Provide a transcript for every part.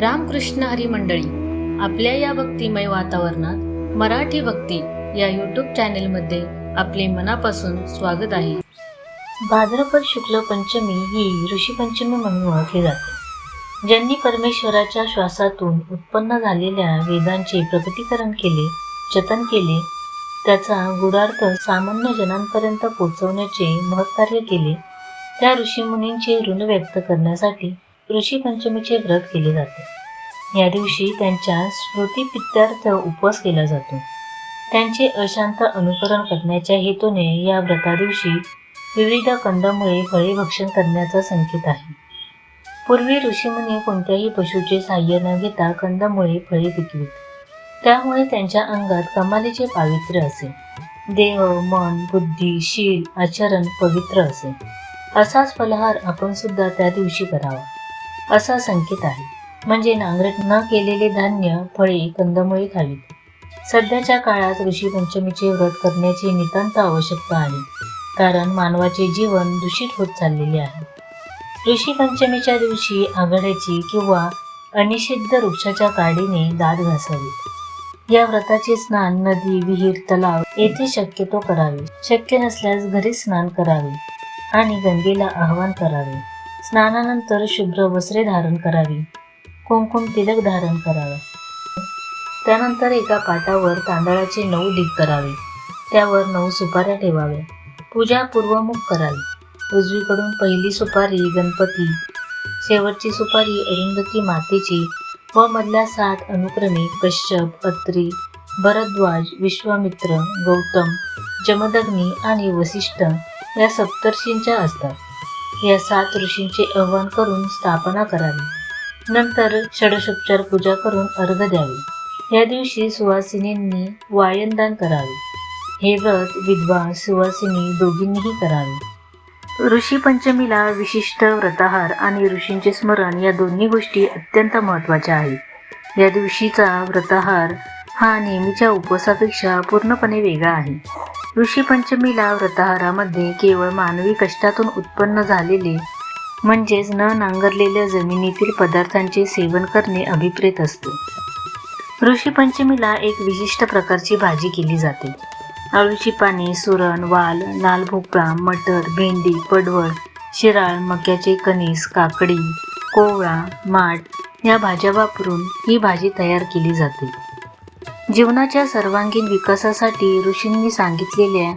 रामकृष्ण हरी मंडळी आपल्या या भक्तिमय वातावरणात मराठी भक्ती या यूट्यूब चॅनेलमध्ये आपले मनापासून स्वागत आहे. भाद्रपद शुक्ल पंचमी ही ऋषीपंचमी म्हणून ओळखली जाते ज्यांनी परमेश्वराच्या श्वासातून उत्पन्न झालेल्या वेदांचे प्रकटीकरण केले जतन केले त्याचा गुढार्थ सामान्य जनांपर्यंत पोहोचवण्याचे महत्कार्य केले. त्या ऋषीमुनींचे ऋण व्यक्त करण्यासाठी ऋषीपंचमीचे व्रत केले जाते. या दिवशी त्यांच्या स्मृतीपित्यार्थ उपवास केला जातो. त्यांचे अशांत अनुकरण करण्याच्या हेतूने या व्रतादिवशी विविध कंदमुळे फळे भक्षण करण्याचा संकेत आहे. पूर्वी ऋषीमुनी कोणत्याही पशुचे साह्य न घेता कंदमुळे फळे पिकवीत. त्यामुळे त्यांच्या अंगात कमालीचे पावित्र्य असे. देह मन बुद्धी शील आचरण पवित्र असे. असाच फलहार आपण सुद्धा त्या दिवशी करावा. असा संकेत आहे. म्हणजे नांगरट न केलेले धान्य फळे कंदमुळे खावीत. सध्याच्या काळात ऋषी पंचमीचे व्रत करण्याची नितांत आवश्यकता आहे. कारण मानवाचे जीवन दूषित होत चाललेले आहे. ऋषी पंचमीच्या दिवशी आघाड्याची किंवा अनिषिद्ध वृक्षाच्या काडीने दात घासावी. या व्रताचे स्नान नदी विहीर तलाव येथे शक्यतो करावे. शक्य नसल्यास घरी स्नान करावे आणि गंगेला आवाहन करावे. स्नानानंतर शुभ्र वस्त्रे धारण करावी. कुंकुम तिलक धारण करावे. त्यानंतर एका पाटावर तांदळाचे नऊ ढीग करावे. त्यावर नऊ सुपाऱ्या ठेवाव्या. पूजा पूर्वमुख करावी. उजवीकडून पहिली सुपारी गणपती शेवटची सुपारी अरुंधती मातेची व मधल्या सात अनुक्रमे कश्यप अत्री भरद्वाज विश्वामित्र गौतम जमदग्नी आणि वसिष्ठ या सप्तर्षींच्या असतात. या सात ऋषींचे आवाहन करून स्थापना करावी. नंतर षडशोपचार पूजा करून अर्घ द्यावे. या दिवशी सुवासिनींनी वायनदान करावे. हे व्रत विधवा सुवासिनी दोघींनीही करावे. ऋषी पंचमीला विशिष्ट व्रताहार आणि ऋषींचे स्मरण या दोन्ही गोष्टी अत्यंत महत्त्वाच्या आहेत. या दिवशीचा व्रताहार हा नेहमीच्या उपवासापेक्षा पूर्णपणे वेगळा आहे. ऋषीपंचमीला व्रताहारामध्ये केवळ मानवी कष्टातून उत्पन्न झालेले म्हणजेच न नांगरलेल्या जमिनीतील पदार्थांचे सेवन करणे अभिप्रेत असते. ऋषीपंचमीला एक विशिष्ट प्रकारची भाजी केली जाते. अळूची पाने सुरण वाल लाल भोपळा मटर भेंडी पडवळ शिराळ मक्याचे कणीस काकडी कोवळा माठ या भाज्या वापरून ही भाजी तयार केली जाते. जीवनाच्या सर्वांगीण विकासासाठी ऋषींनी सांगितलेल्या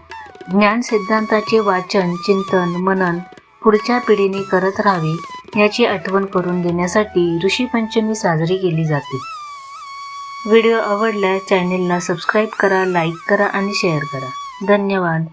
ज्ञान सिद्धांताचे वाचन चिंतन मनन पुढच्या पिढीने करत राहावे याची आठवण करून देण्यासाठी ऋषी पंचमी साजरी केली जाते. व्हिडिओ आवडल्यास चॅनेलला सबस्क्राईब करा लाईक करा आणि शेअर करा. धन्यवाद.